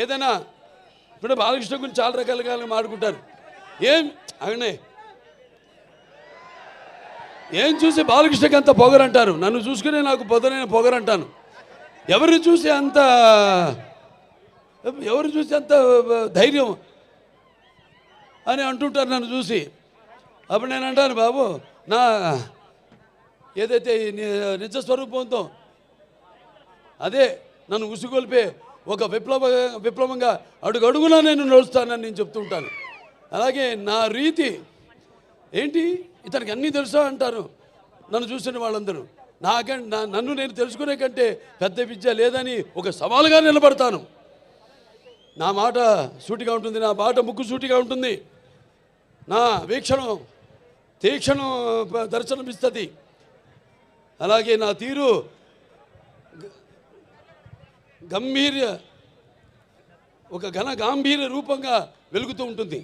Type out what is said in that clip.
ఏదైనా ఇప్పుడు బాలకృష్ణ గురించి చాలా రకాలుగా మాట్లాడుకుంటారు. ఏం అవునే. ఏం చూసి బాలకృష్ణకి అంత పొగరంటారు? నన్ను చూసుకునే నాకు పొదనైన పొగరంటాను. ఎవరిని చూసి అంత ఎవరు చూసి అంత ధైర్యం అని అంటుంటారు నన్ను చూసి. అప్పుడు నేను అంటాను బాబు నా ఏదైతే నిజ స్వరూపంతో అదే నన్ను ఉసుగొల్పే ఒక విప్లవ విప్లవంగా అడుగడుగునా నేను నడుస్తానని నేను చెప్తుంటాను అలాగే నా రీతి ఏంటి? ఇతనికి అన్నీ తెలుసా అంటారు నన్ను చూసిన వాళ్ళందరూ. నాకంటే నా నన్ను నేను తెలుసుకునే కంటే పెద్ద విద్య లేదని ఒక సవాలుగా నిలబడతాను. నా మాట సూటిగా ఉంటుంది నా మాట ముక్కు సూటిగా ఉంటుంది. నా వీక్షణం తీక్షణం దర్శనమిస్తుంది. అలాగే నా తీరు గంభీర్య ఒక ఘన గాంభీర్య రూపంగా వెలుగుతూ ఉంటుంది.